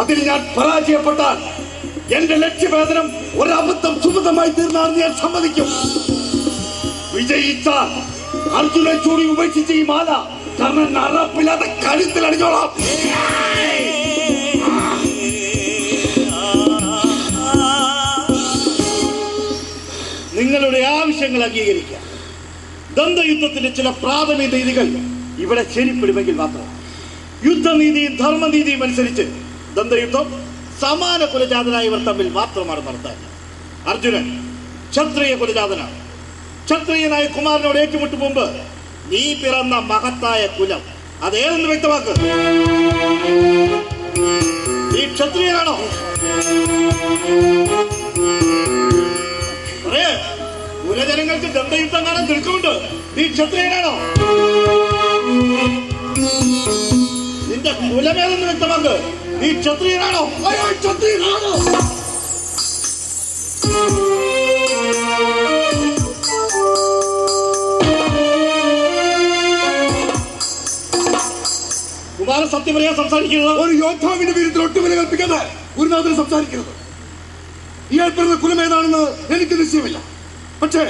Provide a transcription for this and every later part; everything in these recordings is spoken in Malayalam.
അതിൽ ഞാൻ പരാജയപ്പെട്ടാൽ എന്റെ ലക്ഷ്യവേദനം ഒരബദ്ധം സുബദ്ധമായി തീർന്നാണെന്ന് ഞാൻ സമ്മതിക്കും. വിജയിച്ചാൽ അർജുനെ ചൂടി ഉപേക്ഷിച്ച ഈ മാല കാരണം നറപ്പില്ലാതെ കഴുത്തിൽ അടിച്ചോളാം. നിങ്ങളുടെ ആവശ്യങ്ങൾ അംഗീകരിക്കാം. ദന്തയുദ്ധത്തിന്റെ ചില പ്രാഥമിക രീതികൾ ഇവിടെ ശരിപ്പെടുമെങ്കിൽ മാത്രം. യുദ്ധനീതിയും ധർമ്മനീതിയും അനുസരിച്ച് ദന്തയുദ്ധം സമാന കുലജാതനായവർ തമ്മിൽ മാത്രമാണ് നടത്താൻ. അർജുനൻ ക്ഷത്രിയ കുലജാതനാണ്. ക്ഷത്രിയനായ കുമാരനോട് ഏറ്റുമുട്ടും മുമ്പ് നീ പിറന്ന മഹത്തായ കുലം അതേതെന്ന് വ്യക്തമാക്ക്. നീ ക്ഷത്രിയനാണോ? കുലജനങ്ങൾക്ക് ദന്തയുദ്ധം കാണാൻ തിടുക്കമുണ്ട് നീ ക്ഷത്രിയനാണോ? നിന്റെ കുലമേതെന്ന് വ്യക്തമാക്ക്. നീ ക്ഷത്രിയനാണോ? അയ്യോ ക്ഷത്രിയനാണോ? കുമാരൻ സത്യം പറയാൻ സംസാരിക്കുന്നത്? ഒരു യോദ്ധാവിന്റെ വീരത്തിൽ ഒട്ടുമില കൽപ്പിക്കാതെ ഗുരുനാഥന് സംസാരിക്കുന്നത്. ഇയാൾ പറഞ്ഞ കുലമേതാണെന്ന് എനിക്ക് നിശ്ചയമില്ല. പക്ഷേ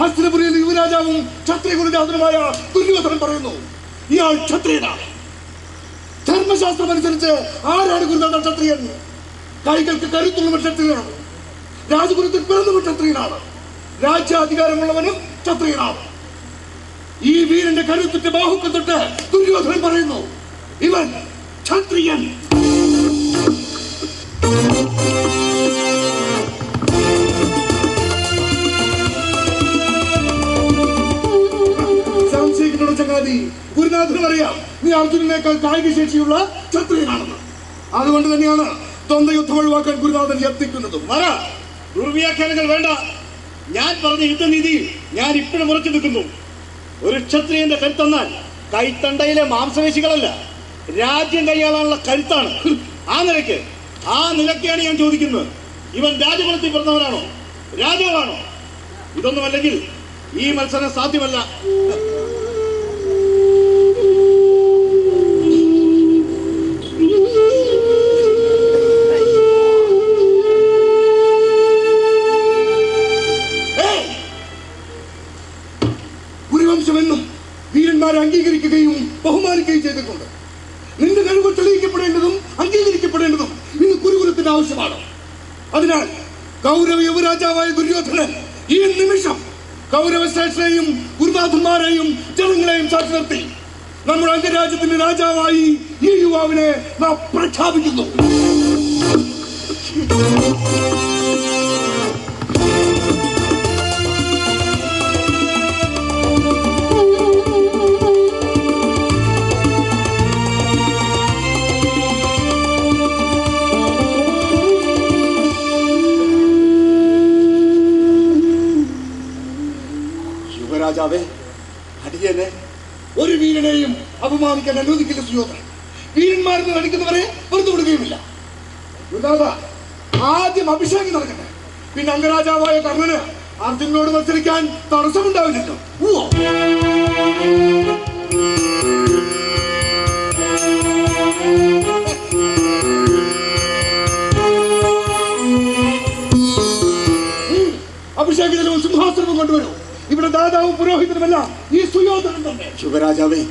ഹസ്തിനപുരിയിൽ യുവരാജാവും ക്ഷത്രിയ ഗുരുനാഥനുമായ ദുര്യോധനൻ പറയുന്നു ഇയാൾ ക്ഷത്രിയനാണ്. ധർമ്മശാസ്ത്രം അനുസരിച്ച് ആരാണ് ഗുരുനാഥ ക്ഷത്രിയൻ? കൈകൾക്ക് കരുത്തുള്ള ക്ഷത്രിയനാണ്. രാജഗുരുത്തിൽ പിറന്നവൻ ക്ഷത്രിയനാണ്. രാജ്യാധികാരമുള്ളവനും ക്ഷത്രിയനാണ്. ഈ വീരന്റെ കരുത്തിന്റെ ബാഹുക്കൾ തൊട്ട് ദുര്യോധനൻ പറയുന്നു ഇവൻ ക്ഷത്രിയൻ. ഗുരുനാഥനും പറയാം നീ അർജുനനേക്കാൾ കായിക ശേഷിയുള്ള ക്ഷത്രിയനാണെന്ന്. അതുകൊണ്ട് തന്നെയാണ് ദ്വന്ദ്വയുദ്ധം ഒഴിവാക്കാൻ ഗുരുനാഥൻ യത്നിക്കുന്നതും. വര. ദുർവ്യാഖ്യാനങ്ങൾ വേണ്ട. ഞാൻ പറഞ്ഞ യുദ്ധനീതി ഞാൻ ഇപ്പോഴും ഉറച്ചു നിൽക്കുന്നു. ഒരു ക്ഷത്രിയന്റെ കരുത്തെന്നാൽ കൈത്തണ്ടയിലെ മാംസപേശികളല്ല രാജ്യം കൈയാളാനുള്ള കരുത്താണ്. ആ നിലയ്ക്ക് ആ നിലയ്ക്കാണ് ഞാൻ ചോദിക്കുന്നത്. ഇവൻ രാജകുലത്തിൽ പിറന്നവരാണോ രാജാവാണോ ഇതൊന്നുമല്ലെങ്കിൽ ഈ മത്സരം സാധ്യമല്ല. വീരന്മാരെ അംഗീകരിക്കുകയും ബഹുമാനിക്കുകയും ചെയ്തിട്ടുണ്ട്. നിന്റെ കഴിവ് തെളിയിക്കപ്പെടേണ്ടതും അംഗീകരിക്കപ്പെടേണ്ടതും ഇന്ന് കുരുകുലത്തിന്റെ ആവശ്യമാണ്. അതിനാൽ കൗരവ യുവരാജാവായ ദുര്യോധനൻ ഈ നിമിഷം കൗരവ കൗരവശ്രേഷ്ഠരെയും ഗുരുനാഥന്മാരെയും ജനങ്ങളെയും സാക്ഷി നിർത്തി. നമ്മുടെ അംഗരാജ്യത്തിന്റെ രാജാവായി ഈ യുവാവിനെ നാം പ്രഖ്യാപിക്കുന്നു. യുവരാജാവേ അടിയനെ ഒരു വീരനെയും അപമാനിക്കാൻ അനുവദിക്കില്ല സുയോധനൻ വീരന്മാരെന്ന് നടിക്കുന്നവരെ വെറുതെ വിടുകയുമില്ല. ആദ്യം അഭിഷേകം നടക്കട്ടെ. പിന്നെ അംഗരാജാവായ കർണന് അർജുനോട് മത്സരിക്കാൻ തടസ്സമുണ്ടാവില്ലല്ലോ. അഭിഷേകത്തിലും സിംഹാസനവും കൊണ്ടുവരൂ. ഇവിടെ ദാതാവും പുരോഹിതനുമല്ല ഈ സുയോധനം തന്നെ. ശിവരാജാവേ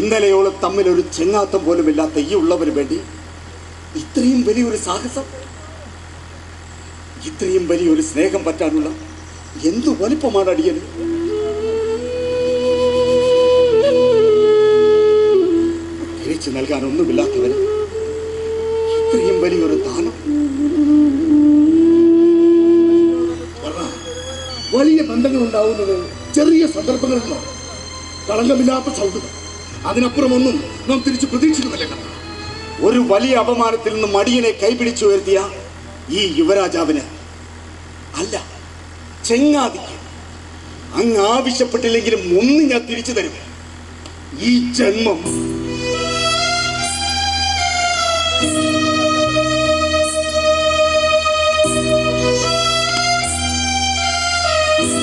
ഇന്നലെയോളം തമ്മിൽ ഒരു ചെങ്ങാത്തം പോലും ഇല്ലാത്ത ഈ ഉള്ളവന് വേണ്ടി ഇത്രയും വലിയൊരു സാഹസം. ഇത്രയും വലിയൊരു സ്നേഹം പറ്റാനുള്ള എന്തു വലിപ്പമാണ് അടിയന്? തിരിച്ചു നൽകാൻ ഒന്നുമില്ലാത്തവന് ഇത്രയും വലിയൊരു ദാനം. വലിയ ബന്ധങ്ങൾ ഉണ്ടാവുന്നത് ചെറിയ സന്ദർഭങ്ങളിലാണ്. കളങ്കമില്ലാത്ത സൗഹൃദം. അതിനപ്പുറമൊന്നും നാം തിരിച്ചു പ്രതീക്ഷിക്കുന്നില്ല. ഒരു വലിയ അപമാനത്തിൽ നിന്ന് മടിയനെ കൈപിടിച്ചു ഉയർത്തിയ ഈ യുവരാജാവിന് അല്ല ചെങ്ങാതിക്ക് അങ്ങ് ആവശ്യപ്പെട്ടില്ലെങ്കിലും ഒന്ന് ഞാൻ തിരിച്ചു തരും. ഈ ജന്മം